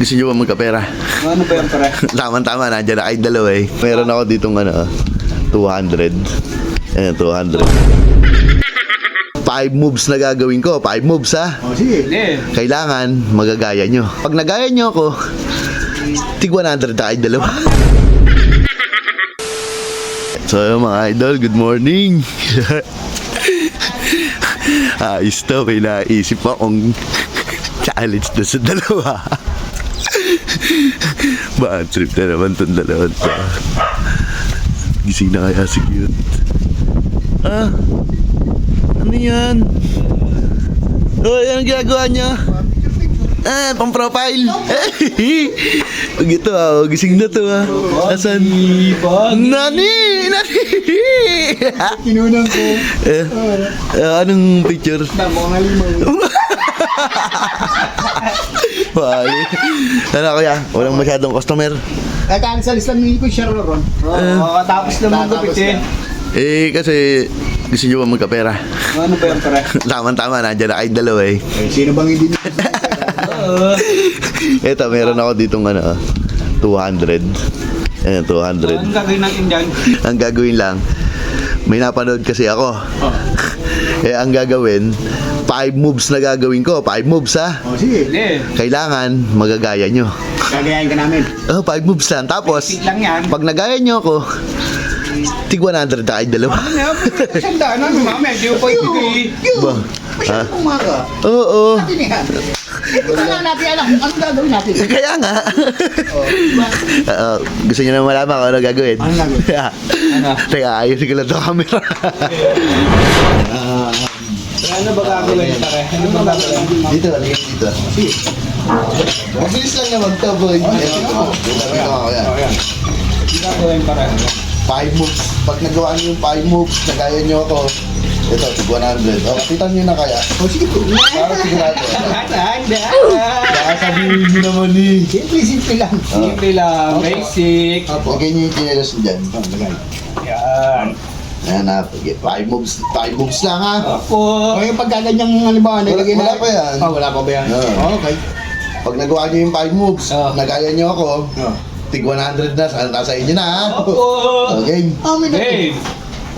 Gusto nyo ba magkapera? Ano ba yan, pare? Tama-tama, nandiyan na kayong dalawa eh. Meron ako ditong ano, 200. Ayan, 200. Five moves na gagawin ko. Five moves ha. Oh, sige. Kailangan magagaya nyo. Pag nagaya nyo ako, tig 100 na kayong dalawa. So yun, mga idol, good morning. Ayos to, may naisip akong challenge na sa dalawa. Bad trip na naman itong dalawa to. Gising na kaya si cute. Ah, ano yan? Oh, yan ang ginagawa niya. Ah, pang profile. Pag ito ah, gising na to ah. Asan? Nani! Nani! Kinunang ko. eh, eh, anong picture? Nga limaw. Wali. Ano kuya? Walang masyadong customer. Kakaansalis lang ni ko siya ron. Oo, tapos naman gupitin. Eh, kasi gusto nyo ba magkapera? Ano ba yan, pare? Tama-tama, nandiyan na kayong dalawa eh. Eh, sino bang hindi? Oo. Ito, meron ako ditong ano, 200. Ayan, 200. Anong gagawin natin dyan? Ang gagawin lang, may napanood kasi ako. Oh. Eh, ang gagawin, five moves na gagawin ko. Five moves ha. Oh, sige. Kailangan magagaya nyo. Gagayain ka namin. Oh, five moves lang. Tapos, Basic lang yan. pag nagaya nyo ako, tig 100 na kayong dalawa. Ano, sandaan na, mamaya, di ko pa ibigay. Ba? Siya ng umaga. Oo. Natin. Ito na natin alam kung anong gagawin natin. Kaya nga. Oo. diba? Gusto niyo na malaman kung ano gagawin? Ano gagawin? ano? Teka, ayusin ko lang ito camera. Ah. Ano ba gagawin niya pare? Ano ba gagawin? Dito, dito. Mabilis lang naman to, boy. Ito, ito. Ito, ito. Ito, ito. Ito, ito. Ito. 5 moves. Pag nagawa niyo yung 5 moves, nagaya niyo ako, ito, tig 100. O, kapitan niyo na kaya. O, sige po. Para sigurado. Dahan, dahan. Baka sabihin niyo naman eh. Simple, simple lang. Ah. Simple lang. Basic. Opo. Lagay niyo yung chinelas niyo dyan. Yan. Ayan na, ah, five moves, five moves lang ha. Opo. O yung pagkaganyang halimbawa, nilagay na. Wala pa yan. Oh, wala pa ba yan? Okay. Pag nagawa niyo yung five moves, nagaya niyo ako, tig 100 na, sa- nasa inyo na ha. Opo. Okay. Oh, may Hey,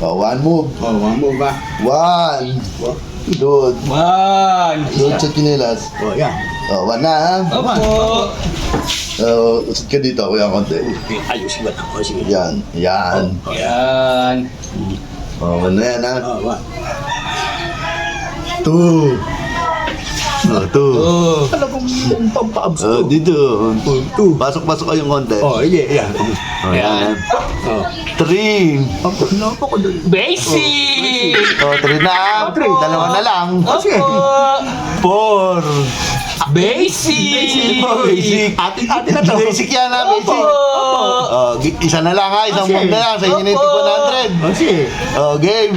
Oh, one move. Oh, one move ba? One. Doon. one. Doon sa chinelas. Oh, yan. Oh, one na ha. Opo. So, usad ka dito, kuya konti. Ayos ba? Oh, sige. Yan. Yan. Yan. Oh, one na yan ha. Oh, one. Two. Oh, two. Oh. Ano kung pampaabs Oh, dito. Two. Pasok-pasok kayong konti. Oh, yeah, yeah. Oh, yan. Oh. Three. Ako, napako doon. Basic. Oh, three na ha. Three. Dalawa na lang. Opo. Four. Basic. Basic. Atin, atin na to. Basic yan ha, basic. Opo. Oh, gi- isa na lang ha, isang Okay. move na lang. Sa inyo na yung tig 100. Oh, sige. Oh, game.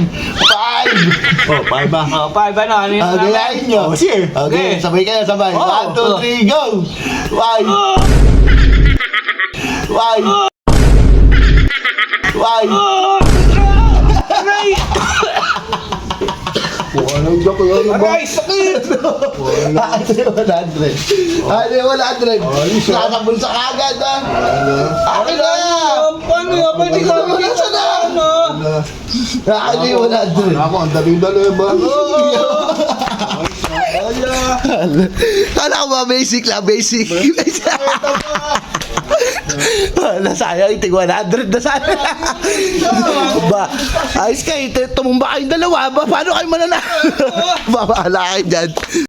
Five. Oh, five ba? Oh, five ano? Ano yung Oh, gayahin nyo. Oh, sige. Okay, Okay. sabay kayo, sabay. Oh. One, two, three, go! Five. Five. Five. Aray! Ano ba ko yun? Aray, sakit! Ah, yung 100. Ah, ito yung 100. Nasabon sa kagad, ah. Akin na! Ito yung 100. Ako, ang dali-dali ba? Kala ko ba basic lang, basic. Wala, sayang, itig 100 na sana. ba, ayos kayo, tumumba kayong dalawa. Ba, paano kayo mananalo? ba, bahala kayo dyan.